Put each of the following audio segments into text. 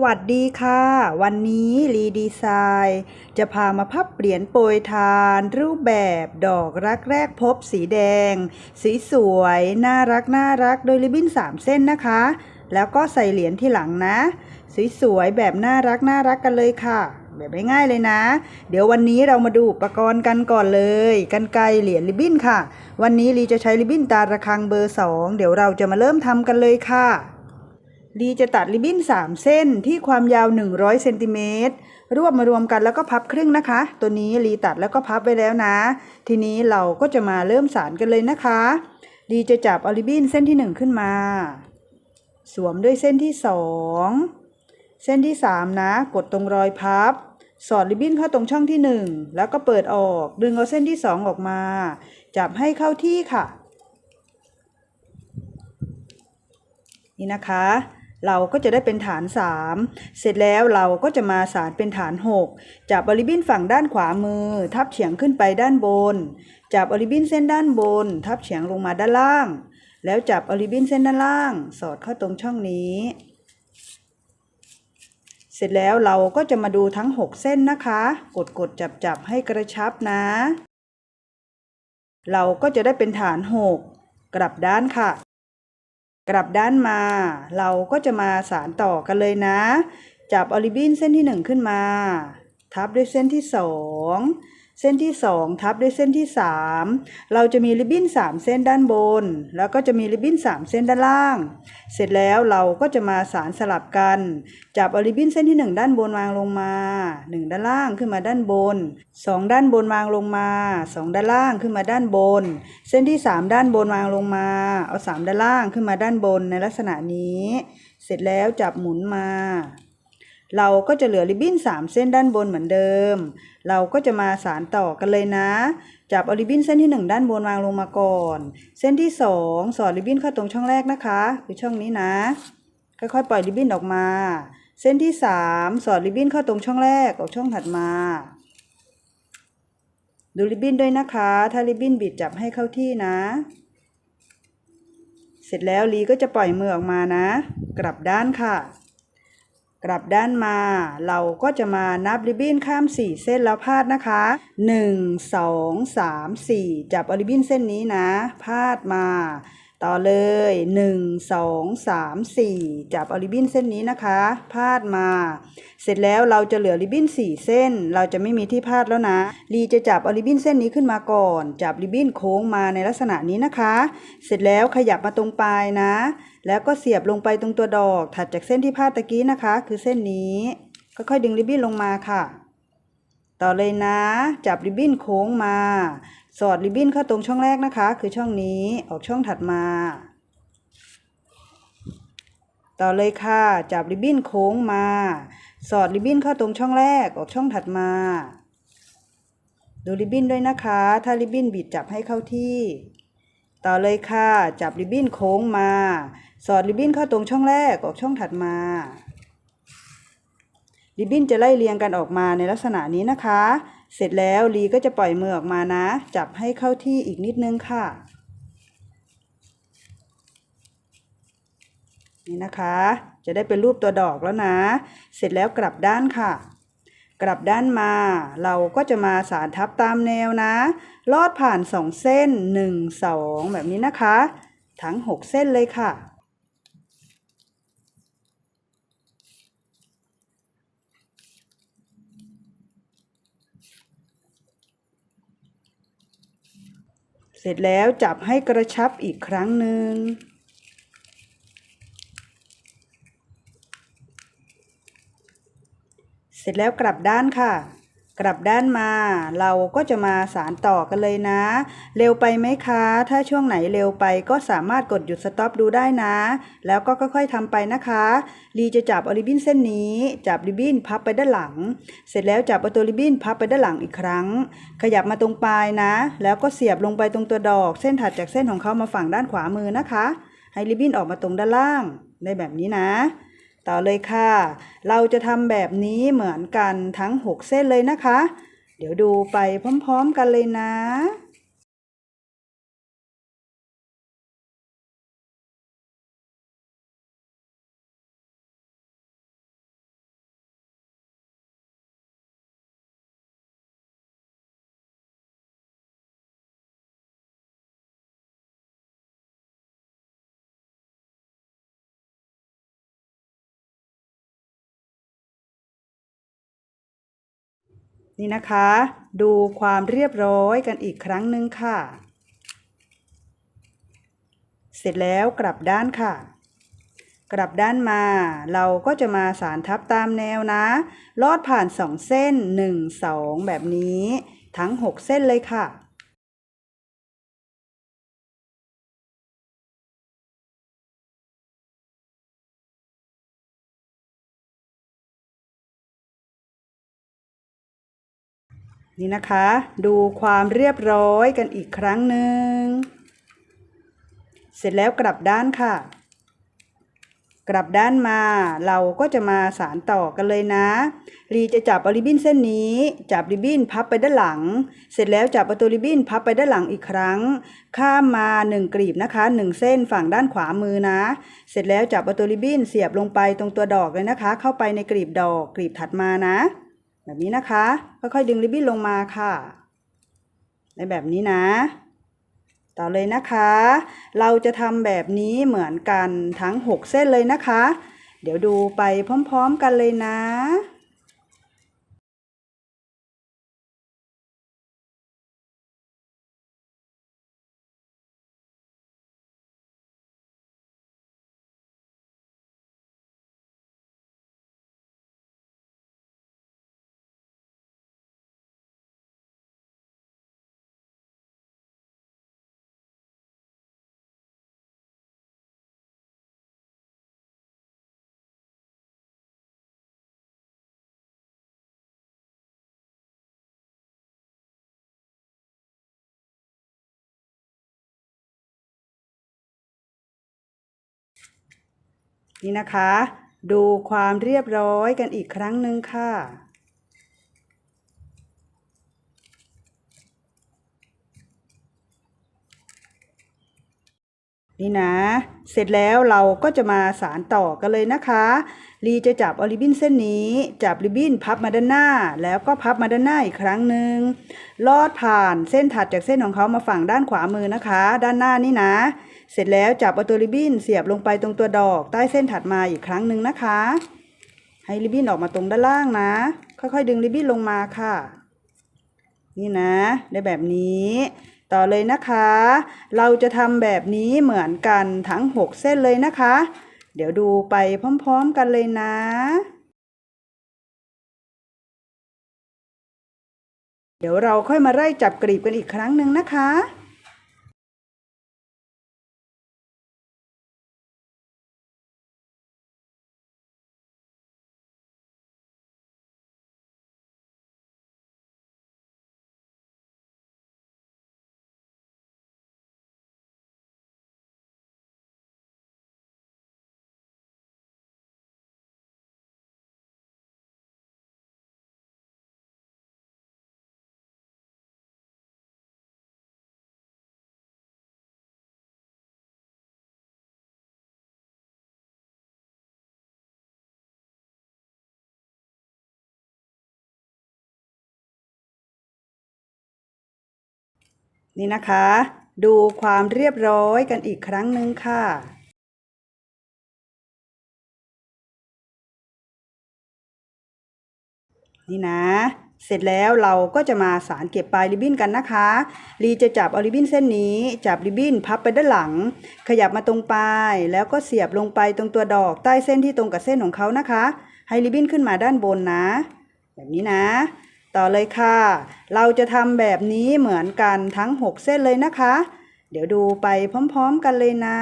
สวัสดีค่ะ วันนี้รีดีไซน์จะพามาพับเหรียญโปรยทาน รูปแบบดอกรักแรกพบสีแดง สีสวย น่ารักน่ารักโดยริบบิ้น 3 เส้นนะคะ แล้วก็ใส่เหรียญที่หลังนะสวยๆแบบน่ารักน่ารักกันเลยค่ะแบบง่ายๆเลยนะ เดี๋ยววันนี้เรามาดูอุปกรณ์กันก่อนเลย กันไกรเหรียญริบบิ้นค่ะ วันนี้ลีจะใช้ริบบิ้นตาระฆังเบอร์ 2 เดี๋ยวเราจะมาเริ่มทำกันเลยค่ะ ลีจะตัดริบบิ้น 3 เส้นที่ความยาว 100เซนติเมตรรวบมารวมกันแล้วก็พับครึ่งนะคะ ตัวนี้ลีตัดแล้วก็พับไว้แล้วนะ ทีนี้เราก็จะมาเริ่มสารกันเลยนะคะลีจะจับอาริบบิ้นเส้นที่ 1 ขึ้นมา สวมด้วยเส้นที่ 2 เส้นที่ 3 นะ กดตรงรอยพับ สอดริบบิ้นเข้าตรงช่องที่ 1 แล้วก็เปิดออก ดึงเอาเส้นที่ 2 ออกมา จับให้เข้าที่ค่ะ นี่นะคะ เราก็จะได้เป็นฐาน 3 เสร็จแล้วเราก็จะมาสารเป็นฐาน 6 จับบริบินฝั่งด้านขวามือ ทับเฉียงขึ้นไปด้านบน จับบริบินเส้นด้านบน ทับเฉียงลงมาด้านล่าง แล้วจับบริบินเส้นด้านล่าง สอดเข้าตรงช่องนี้ เสร็จแล้วเราก็จะมาดูทั้ง 6 เส้นนะคะ กดกดจับจับให้กระชับนะ เราก็จะได้เป็นฐาน 6 กลับด้านค่ะ กลับด้านมา เราก็จะมาสารต่อกันเลยนะ จับออริบินเส้นที่ 1 ขึ้นมา ทับด้วยเส้นที่ 2 เส้นที่ 2 ทับด้วยเส้นที่ 3 เราจะมีริบบิ้น 3 เส้นด้านบน แล้วก็จะมีริบบิ้น 3 เส้นด้านล่าง เสร็จแล้วเราก็จะมาสารสลับกัน จับออริบบิ้นเส้นที่ 1 ด้านบนวางลงมา 1 ด้านล่างขึ้นมาด้านบน 2 ด้านบนวางลงมา 2 ด้านล่างขึ้นมาด้านบน เส้นที่ 3 ด้านบนวางลงมา เอา 3 ด้านล่างขึ้นมาด้านบนในลักษณะนี้ เสร็จแล้วจับหมุนมา เราก็จะเหลือริบบิ้น3 เส้นด้านบนเหมือนเดิม เราก็จะมาสารต่อกันเลยนะ จับเอาริบบิ้นเส้นที่ 1 ด้านบนวางลงมาก่อน เส้นที่ 2 สอดริบบิ้นเข้าตรงช่องแรกนะคะคือช่องนี้นะ ค่อยๆปล่อยริบบิ้นออกมา เส้นที่ 3 สอดริบบิ้นเข้าตรงช่องแรกออกช่องถัดมา ดูริบบิ้นด้วยนะคะ ถ้าริบบิ้นบิดจับให้เข้าที่นะ เสร็จแล้วลีก็จะปล่อยมือออกมานะ กลับด้านค่ะ กลับด้านมาเราก็จะมานับริบบิ้นข้าม 4 เส้นแล้วพาดนะคะ 1 2 3 4 จับริบบิ้นเส้นนี้นะ พาดมา ต่อเลย 1 2 3 4 จับอริบบิ้นเส้นนี้นะคะ พาดมา เสร็จแล้วเราจะเหลือริบบิ้น 4 เส้น เราจะไม่มีที่พาดแล้วนะ ลีจะจับอริบบิ้นเส้นนี้ขึ้นมาก่อน จับริบบิ้นโค้งมาในลักษณะนี้นะคะ เสร็จแล้วขยับมาตรงปลายนะ แล้วก็เสียบลงไปตรงตัวดอก ถัดจากเส้นที่พาดตะกี้นะคะ คือเส้นนี้ ค่อยๆดึงริบบิ้นลงมาค่ะ ต่อเลยนะ จับริบบิ้นโค้งมา สอดริบบิ้นเข้าตรงช่องแรกนะคะ คือช่องนี้ออกช่องถัดมา ต่อเลยค่ะ จับริบบิ้นโค้งมา สอดริบบิ้นเข้าตรงช่องแรกออกช่องถัดมา ดูริบบิ้นด้วยนะคะ ถ้าริบบิ้นบิดจับให้เข้าที่ ต่อเลยค่ะ จับริบบิ้นโค้งมา สอดริบบิ้นเข้าตรงช่องแรกออกช่องถัดมาริบบิ้นจะไล่เรียงกันออกมาในลักษณะนี้นะคะ เสร็จแล้วลีก็จะปล่อยมือออกมานะ จับให้เข้าที่อีกนิดนึงค่ะ นี่นะคะ จะได้เป็นรูปตัวดอกแล้วนะ เสร็จแล้วกลับด้านค่ะ กลับด้านมา เราก็จะมาสารทับตามแนวนะ ลอดผ่านสองเส้นหนึ่งสองแบบนี้นะคะ ทั้งหกเส้นเลยค่ะ เสร็จแล้วจับให้กระชับอีกครั้งหนึ่ง เสร็จแล้วกลับด้านค่ะ กลับด้านมา เราก็จะมาสารต่อกันเลยนะ เร็วไปไหมคะ ถ้าช่วงไหนเร็วไปก็สามารถกดหยุดสต็อปดูได้นะ แล้วก็ค่อยๆทำไปนะคะลีจะจับอริบินเส้นนี้ จับริบบิ้นพับไปด้านหลัง เสร็จแล้วจับเอาตัวริบบิ้นพับไปด้านหลังอีกครั้ง ขยับมาตรงปลายนะ แล้วก็เสียบลงไปตรงตัวดอก เส้นถัดจากเส้นของเขามาฝั่งด้านขวามือนะคะ ให้ริบบิ้นออกมาตรงด้านล่างได้แบบนี้นะ ต่อเลยค่ะ เราจะทำแบบนี้เหมือนกันทั้ง 6 เส้นเลยนะคะ เดี๋ยวดูไปพร้อม ๆ กันเลยนะ นี่นะคะ ดูความเรียบร้อยกันอีกครั้งหนึ่งค่ะ เสร็จแล้วกลับด้านค่ะ กลับด้านมา เราก็จะมาสารทับตามแนวนะ ลอดผ่านสองเส้น1 2แบบนี้ ทั้ง6เส้นเลยค่ะ นี่นะคะ ดูความเรียบร้อยกันอีกครั้งหนึ่ง เสร็จแล้วกลับด้านค่ะ กลับด้านมาเราก็จะมาสารต่อกันเลยนะ รีจะจับอาริบบิ้นเส้นนี้ จับริบบิ้นพับไปด้านหลัง เสร็จแล้วจับประตูริบบิ้นพับไปด้านหลังอีกครั้ง ข้ามมา 1กลีบนะคะ1เส้นฝั่งด้านขวามือนะ เสร็จแล้วจับประตูริบบิ้นเสียบลงไปตรงตัวดอกเลยนะคะ เข้าไปในกลีบดอกกลีบถัดมานะ แบบนี้นะคะ ค่อยๆดึงริบบิ้นลงมาค่ะ ในแบบนี้นะ ต่อเลยนะคะ เราจะทำแบบนี้เหมือนกันทั้ง 6 เส้นเลยนะคะ เดี๋ยวดูไปพร้อม ๆ กันเลยนะ นี่นะคะ ดูความเรียบร้อยกันอีกครั้งหนึ่งค่ะ นี่นะ เสร็จแล้วเราก็จะมาสารต่อกันเลยนะคะลีจะจับอาริบินเส้นนี้ จับริบบิ้นพับมาด้านหน้า แล้วก็พับมาด้านหน้าอีกครั้งหนึ่งลอดผ่านเส้นถัดจากเส้นของเขามาฝั่งด้านขวามือนะคะ ด้านหน้านี่นะ เสร็จแล้วจับเอาตัวริบบิ้นเสียบลงไปตรงตัวดอกใต้เส้นถัดมาอีกครั้งหนึ่งนะคะ ให้ริบบิ้นออกมาตรงด้านล่างนะ ค่อยๆ ดึงริบบิ้นลงมาค่ะ นี่นะ ได้แบบนี้ ต่อเลยนะคะ เราจะทำแบบนี้เหมือนกันทั้ง 6 เส้นเลยนะคะ เดี๋ยวดูไปพร้อมๆกันเลยนะเดี๋ยวเราค่อยมาไล่จับกลีบกันอีกครั้งหนึ่งนะคะ นี่นะคะ ดูความเรียบร้อยกันอีกครั้งหนึ่งค่ะนี่นะ เสร็จแล้วเราก็จะมาสารเก็บปลายริบบิ้นกันนะคะลีจะจับเอาริบบิ้นเส้นนี้ จับริบบิ้นพับไปด้านหลัง ขยับมาตรงปลาย แล้วก็เสียบลงไปตรงตัวดอกใต้เส้นที่ตรงกับเส้นของเขานะคะ ให้ริบบิ้นขึ้นมาด้านบนนะ แบบนี้นะ ต่อเลยค่ะ เราจะทำแบบนี้เหมือนกันทั้ง 6 เส้นเลยนะคะ เดี๋ยวดูไปพร้อมๆกันเลยนะ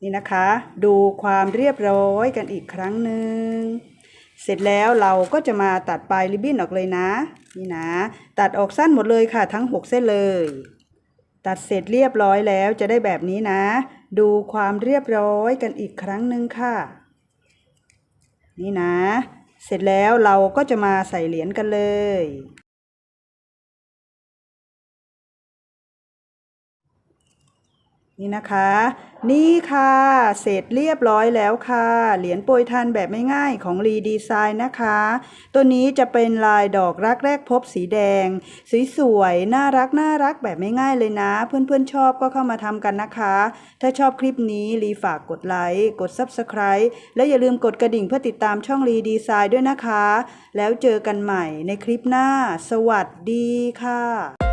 นี่นะคะ ดูความเรียบร้อยกันอีกครั้งหนึ่ง เสร็จแล้วเราก็จะมาตัดปลายริบบิ้นออกเลยนะ นี่นะ ตัดออกสั้นหมดเลยค่ะทั้ง 6 เส้นเลย ตัดเสร็จเรียบร้อยแล้วจะได้แบบนี้นะ ดูความเรียบร้อยกันอีกครั้งหนึ่งค่ะ นี่นะ เสร็จแล้วเราก็จะมาใส่เหรียญกันเลย นี่นะคะ นี่ค่ะ เสร็จเรียบร้อยแล้วค่ะ เหรียญโปรยทานแบบไม่ง่ายของรีดีไซน์นะคะ ตัวนี้จะเป็นลายดอกรักแรกพบสีแดง สวยๆ น่ารักน่ารักแบบไม่ง่ายเลยนะ เพื่อนๆชอบก็เข้ามาทำกันนะคะ ถ้าชอบคลิปนี้รีฝากกดไลค์ กด Subscribe และอย่าลืมกดกระดิ่งเพื่อติดตามช่องรีดีไซน์ด้วยนะคะ แล้วเจอกันใหม่ในคลิปหน้า สวัสดีค่ะ